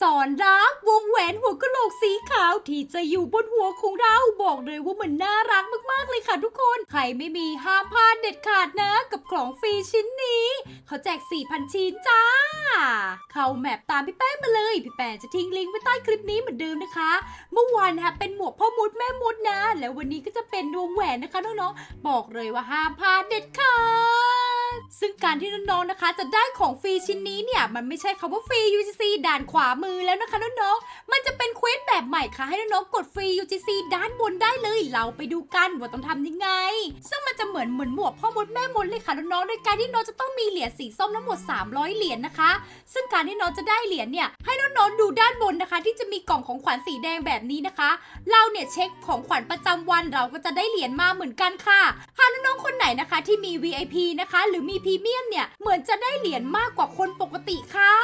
สอนรักวงแหวนหัวกะโหลกสีขาวที่จะอยู่บนหัวของเราบอกเลยว่ามันน่ารักมากๆเลยค่ะทุกคน ใครไม่มีห้ามพลาดเด็ดขาดนะกับของฟรีชิ้นนี้ เขาแจก 4,000 ชิ้นจ้า เข้าแมปตามพี่แป้งมาเลย พี่แป้งจะทิ้งลิงก์ไว้ใต้คลิปนี้เหมือนเดิมนะคะ เมื่อวานนะคะเป็นหมวกพ่อมุดแม่มุดนะ แล้ววันนี้ก็จะเป็นวงแหวนนะคะน้องๆบอกเลยว่าห้ามพลาดเด็ดขาด ซึ่งการที่น้องๆนะคะ จะได้ของฟรีชิ้นนี้เนี่ย มันไม่ใช่คำว่าฟรี UGC ด่านขวามือแล้วนะคะน้องๆมันจะเป็นเควส แบบใหม่ค่ะให้น้องๆกดฟรี UGC ด้านบนได้เลย เราไปดูกันว่าต้องทำยังไง ซึ่งมันจะเหมือนเหมือนหมวกพ่อมดแม่มดเลยค่ะน้องๆโดยการที่น้องจะต้องมีเหรียญสีส้มทั้งหมด 300 เหรียญนะคะ ซึ่งการที่น้องจะได้เหรียญเนี่ยให้น้องๆดูด้านบนนะคะ ที่จะมีกล่องของขวัญสีแดงแบบนี้นะคะ เราเนี่ยเช็คของขวัญประจำวันเราก็จะได้เหรียญมาเหมือนกันค่ะหากน้องๆคนไหนนะคะที่มี VIP นะคะ หรือมีพรีเมียมเนี่ยเหมือนจะได้เหรียญมากกว่าคนปกติค่ะ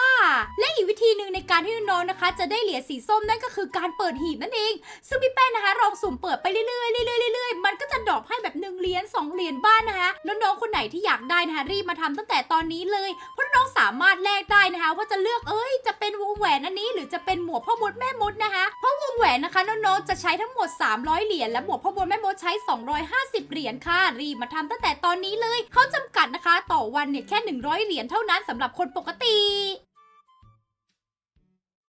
และอีกวิธีหนึ่งในการที่น้องๆนะคะ จะได้เหรียญสีส้มนั่นก็คือการเปิดหีบนั่นเอง ซึ่งพี่แป้งนะคะลองสุ่มเปิดไปเรื่อยๆเรื่อยๆเรื่อยๆมันก็จะดรอปให้แบบหนึ่งเหรียญสองเหรียญบ้านนะคะน้องๆคนไหนที่อยากได้นะคะรีบมาทำตั้งแต่ตอนนี้เลยเพราะน้องสามารถแลกได้นะคะ ว่าจะเลือกเอ้ยจะเป็นวงแหวนอันนี้ หรือจะเป็นหมวกพ่อมดแม่มดนะคะเพราะวงแหวนนะคะน้องๆจะใช้ทั้งหมด 300 เหรียญและหมวกพ่อมดแม่มดใช้ 250 เหรียญค่ะรีบมาทำตั้งแต่ตอนนี้เลยเขาจำกัดนะคะ ต่อวันเนี่ยแค่ 100 เหรียญเท่านั้นสำหรับคนปกติ